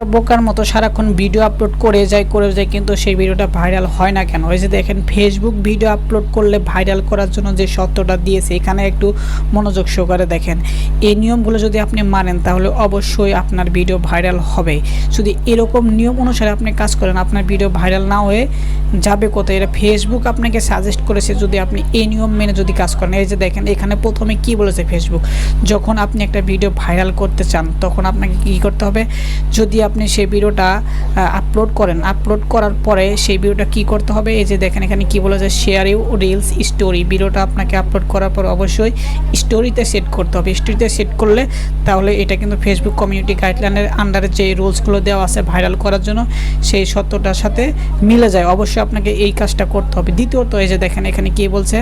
বোকার মতো সারাক্ষণ ভিডিও আপলোড করে যায় করে যায়, কিন্তু সেই ভিডিওটা ভাইরাল হয় না কেন? ওই যে দেখেন ফেসবুক ভিডিও আপলোড করলে ভাইরাল করার জন্য যে সত্যটা দিয়েছে, এখানে একটু মনোযোগ সহকারে দেখেন। এই নিয়মগুলো যদি আপনি মানেন, তাহলে অবশ্যই আপনার ভিডিও ভাইরাল হবে। যদি এরকম নিয়ম অনুসারে আপনি কাজ করেন, আপনার ভিডিও ভাইরাল না হয়ে যাবে কোথায়? এটা ফেসবুক আপনাকে সাজেস্ট করেছে যদি আপনি এই নিয়ম মেনে যদি কাজ করেন। এই যে দেখেন, এখানে প্রথমে কি বলেছে ফেসবুক যখন আপনি একটা ভিডিও ভাইরাল করতে চান, তখন আপনাকে কি করতে হবে? যদি আপনি সেই ভিডিওটা আপলোড করেন। আপলোড করার পরে সেই ভিডিওটা কি করতে হবে? এই যে দেখেন, এখানে কি বলেছে শেয়ার ইউ রিলস স্টোরি ভিডিওটা আপনাকে আপলোড করার পর অবশ্যই স্টোরিতে সেট করতে হবে। স্টোরিতে সেট করলে তাহলে এটা কিন্তু ফেসবুক কমিউনিটি গাইডলাইনের আন্ডারে যে রুলসগুলো দেওয়া আছে ভাইরাল করার জন্য, সেই সত্যটার সাথে মিলে যায়। অবশ্যই আপনাকে এই কাজটা করতে হবে। দ্বিতীয়ত, এই যে দেখেন, এখানে কি বলছে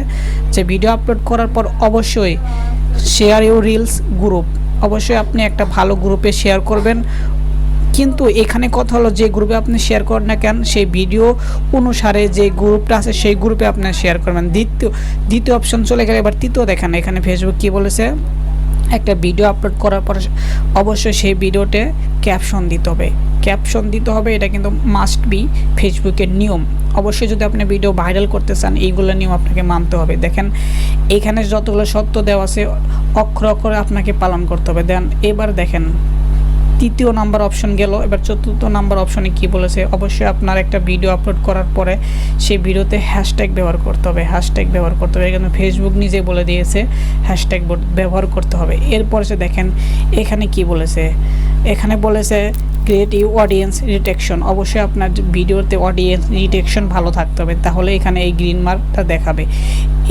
যে ভিডিও আপলোড করার পর অবশ্যই শেয়ার ইউ রিলস গ্রুপ অবশ্যই আপনি একটা ভালো গ্রুপে শেয়ার করবেন। কিন্তু এখানে কথা হলো যে গ্রুপে আপনি শেয়ার করেন না কেন, সেই ভিডিও অনুসারে যে গ্রুপটা আছে, সেই গ্রুপে আপনি শেয়ার করবেন। দ্বিতীয় দ্বিতীয় অপশন চলে গেলে এবার তৃতীয় দেখেন, এখানে ফেসবুক কি বলেছে? একটা ভিডিও আপলোড করার পর অবশ্যই সেই ভিডিওতে ক্যাপশন দিতে হবে। ক্যাপশন দিতে হবে, এটা কিন্তু মাস্ট বি ফেসবুকের নিয়ম। অবশ্যই যদি আপনি ভিডিও ভাইরাল করতে চান, এইগুলো নিয়ম আপনাকে মানতে হবে। দেখেন, এখানে যতগুলো সত্য দেওয়া আছে, অক্ষর অক্ষরে আপনাকে পালন করতে হবে। দেন, এবার দেখেন তৃতীয় নাম্বার অপশন গেল। এবার চতুর্থ নাম্বার অপশনে কি বলেছে? অবশ্যই আপনার একটা ভিডিও আপলোড করার পরে সেই ভিডিওতে হ্যাশট্যাগ ব্যবহার করতে হবে। হ্যাশট্যাগ ব্যবহার করতে হবে। এখানে ফেসবুক নিজে বলে দিয়েছে হ্যাশট্যাগ ব্যবহার করতে হবে। এরপর সে দেখেন, এখানে কি বলেছে? এখানে বলেছে ক্রিয়েট ইউ অডিয়েন্স রিটেকশন অবশ্যই আপনার ভিডিওতে অডিয়েন্স রিটেকশন ভালো থাকতে হবে, তাহলে এখানে এই গ্রিন মার্কটা দেখাবে।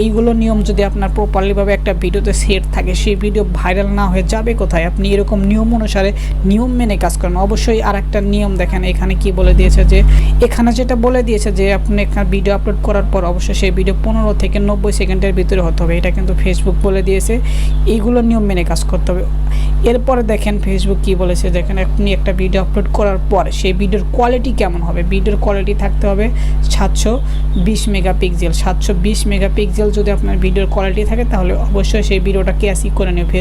এইগুলো নিয়ম যদি আপনার প্রপারলিভাবে একটা ভিডিওতে সেট থাকে, সেই ভিডিও ভাইরাল না হয়ে যাবে কোথায়? আপনি এরকম নিয়ম অনুসারে নিয়ম মেনে কাজ করেন। অবশ্যই আর একটা নিয়ম দেখেন, এখানে কি বলে দিয়েছে যে, এখানে যেটা বলে দিয়েছে যে, আপনি এখানে ভিডিও আপলোড করার পর অবশ্যই সেই ভিডিও পনেরো থেকে নব্বই সেকেন্ডের ভিতরে হতে হবে। এটা কিন্তু ফেসবুক বলে দিয়েছে। এইগুলো নিয়ম মেনে কাজ করতে হবে। এরপরে দেখেন ফেসবুক কি বলেছে, দেখেন আপনি একটা ভিডিও আপলোড করার পর সেই ভিডিওর কোয়ালিটি কেমন হবে? ভিডিওর কোয়ালিটি থাকতে হবে সাতশো বিশ মেগাপিক্সেল সাতশো বিশ মেগাপিক্সেল যদি আপনার ভিডিওর কোয়ালিটি থাকে, তাহলে অবশ্যই সেই ভিডিওটা ক্যাসি করে নেবে?